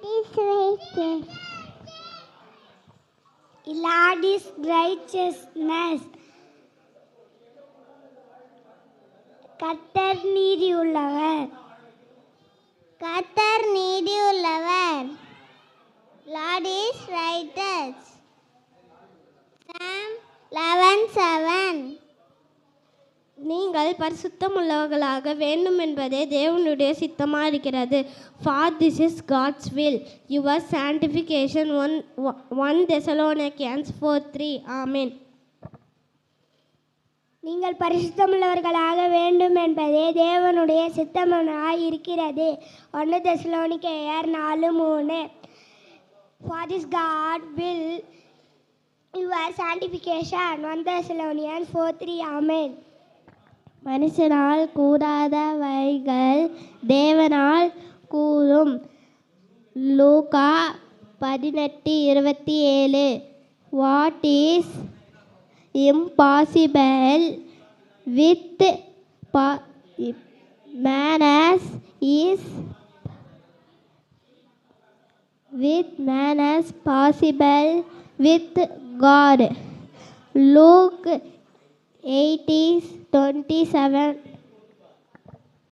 லாடிஸ் உள்ளவர் Lord is righteousness. கத்தர் நீதி உள்ளவர் கத்தர் நீதி உள்ளவர் lord is righteous psalm eleven seven நீங்கள் பரிசுத்தம் உள்ளவர்களாக வேண்டும் என்பதே தேவனுடைய சித்தமாக இருக்கிறது. For this is God's will your sanctification one one Thessalonians four three ஆமீன் நீங்கள் பரிசுத்தமுள்ளவர்களாக வேண்டும் என்பதே தேவனுடைய சித்தமனாய் இருக்கிறது. ஒன்று தெசலோனிக்கேயர் நாலு மூணு. For this God will your sanctification one Thessalonian four three ஆமேன் மனுஷனால் கூடாதவைகள் தேவனால் கூறும். லூகா பதினெட்டு இருபத்தி ஏழு what is impossible with men's is with men's possible with God Luke eighties, 27